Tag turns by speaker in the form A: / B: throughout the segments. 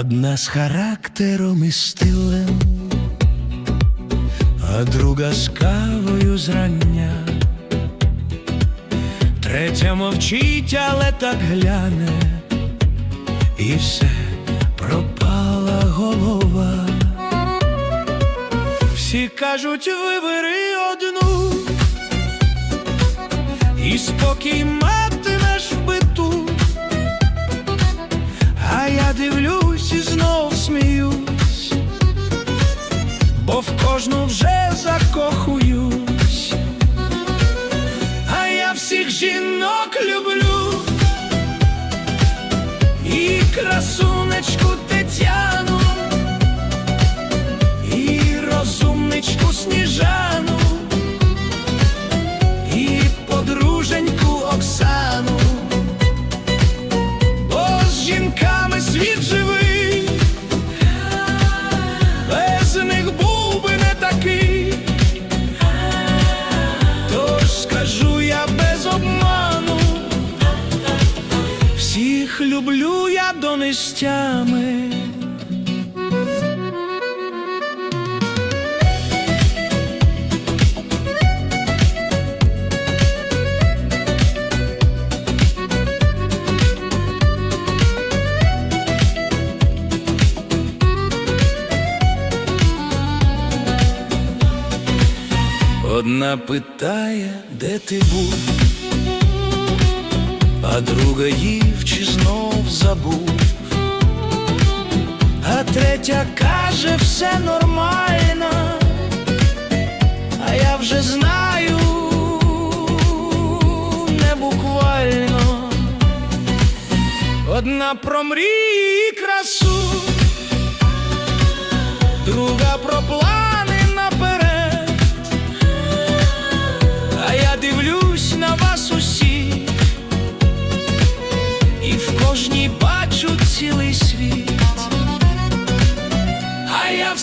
A: Одна з характером і стилем, а друга з кавою зрання. Третя мовчить, але так гляне, і все пропала голова. Всі кажуть, вибери одну, і спокій матимеш кожну вже закохуюсь. А я всіх жінок люблю, і красу Тетяну, такий. Тож скажу я без обману, всіх люблю я донестями. Одна питає, де ти був, а друга їв чи знов забув, а третя каже, все нормально, а я вже знаю, не буквально. Одна про мрії і красу, друга про плани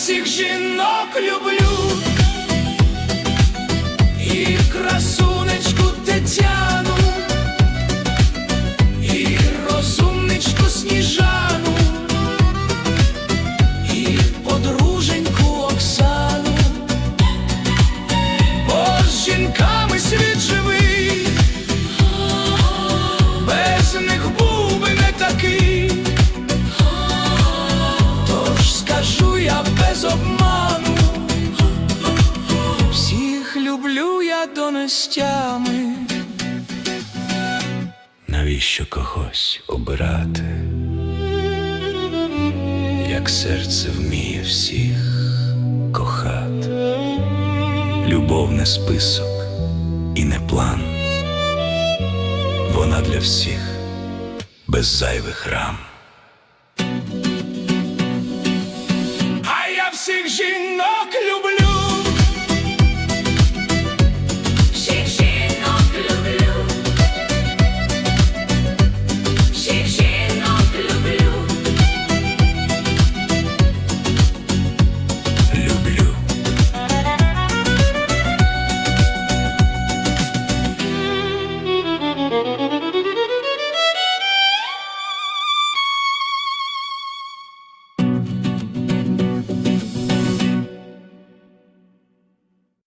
A: всіх жінок люблю, і красунечку без обману, всіх люблю я донестями. Навіщо когось обирати, як серце вміє всіх кохати? Любов не список і не план. Вона для всіх без зайвих рам. Всіх жінок.